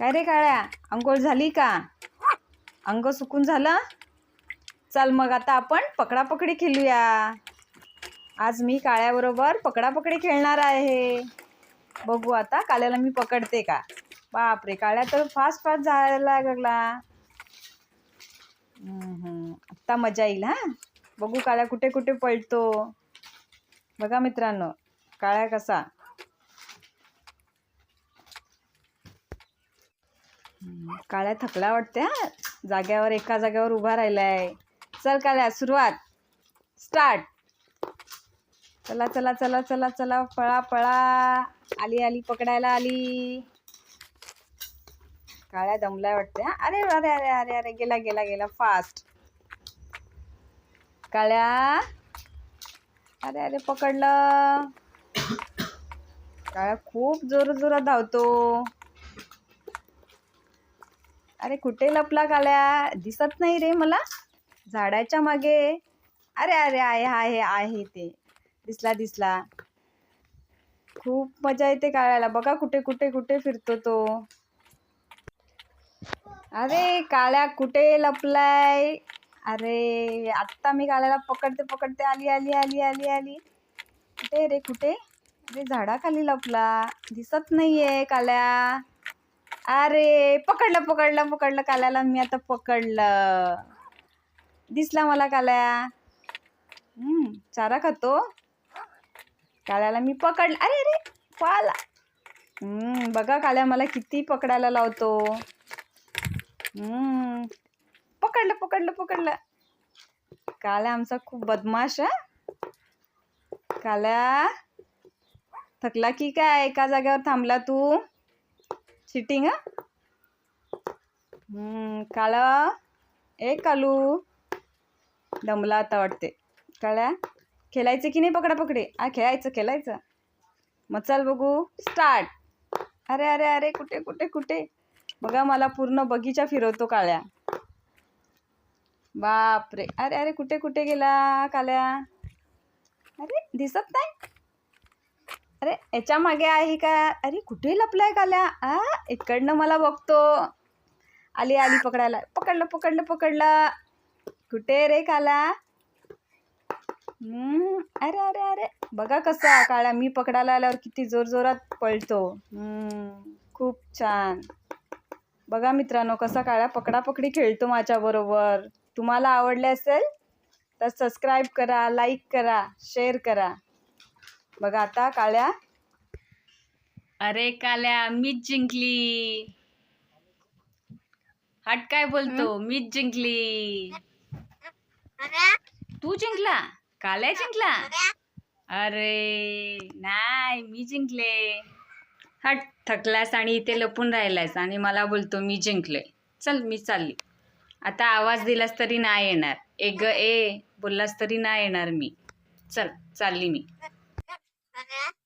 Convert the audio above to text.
काय रे काळ्या? अंघोळ झाली का? अंग सुकून झालं? चल मग आता आपण पकडापकडी खेळूया. आज मी काळ्याबरोबर पकडापकडी खेळणार आहे. बघू आता काल्याला मी पकडते का? बापरे काळ्या तर फास्ट फास्ट जायला लागला आत्ता मजा येईल हा? बघू काळ्या कुठे कुठे पळतो. बघा मित्रांनो काळ्या कसा? काळ्या थकला वाटते हा जाग्यावर एका जाग्यावर उभा राहिलाय. चल काळ्या सुरुवात. स्टार्ट. चला चला चला चला चला पळा पळा. आली आली पकडायला आली. काळ्या दमलाय वाटते हा अरे अरे अरे अरे अरे गेला गेला गेला फास्ट काळ्या. अरे अरे पकडलं. काळ्या खूप जोर जोरात धावतो. अरे कुठे लपला काळ्या? दिसत नाही रे मला. झाडाच्या मागे. अरे अरे आहे आहे आहे ते. दिसला दिसला. खूप मजा येते काळ्याला. बघा कुठे कुठे कुठे फिरतो तो. अरे काळ्या कुठे लपलाय? अरे आत्ता मी काळ्याला पकडते पकडते आली आली आली आली आली. कुठे रे कुठे? अरे झाडाखाली लपला. दिसत नाहीये काळ्या. अरे पकडलं पकडलं पकडलं काल्याला मी आता पकडलं. दिसला मला काल्या. चारा खातो. काल्याला मी पकडलं. अरे अरे पाला. बघा काल्या मला किती पकडायला लावतो. पकडलं पकडलं पकडलं. काल्या आमचा खूप बदमाश आहे. काल्या थकला की काय? एका जागेवर थांबला तू? चिटिंग हं? काळा ए कालू. दमला आता वाटते. काळ्या खेळायचं की नाही पकडा पकडे हा खेळायचं खेळायचं. मग चल बघू. स्टार्ट. अरे अरे अरे कुठे कुठे कुठे? बघा मला पूर्ण बगीचा फिरवतो काळ्या. बापरे. अरे अरे कुठे कुठे गेला काल्या अरे दिसत नाही? अरे याच्या मागे आहे का? अरे कुठे लपलाय काल्या? आ इकडनं मला बघतो. आली आली पकडायला. पकडलं पकडलं पकडलं. कुठे रे काला हम्म, अरे अरे अरे. बघा कसा काळ्या मी पकडायला आल्यावर किती जोर जोरात पळतो. हम्म, खूप छान. बघा मित्रांनो कसा काळ्या पकडापकडी खेळतो माझ्याबरोबर. तुम्हाला आवडले असेल तर सबस्क्राईब करा लाईक करा शेअर करा. बघा आता काळ्या. अरे काल्या मीच जिंकली. हट काय बोलतो मीच जिंकली. तू जिंकला? काल्या जिंकला? अरे नाही मी जिंकले. हट थकलास आणि इथे लपून राहिलायस आणि मला बोलतो मी जिंकले. चल मी चालली. आता आवाज दिलास तरी नाही येणार. ए ग ए बोललास तरी नाही येणार मी. चल चालली मी. ね。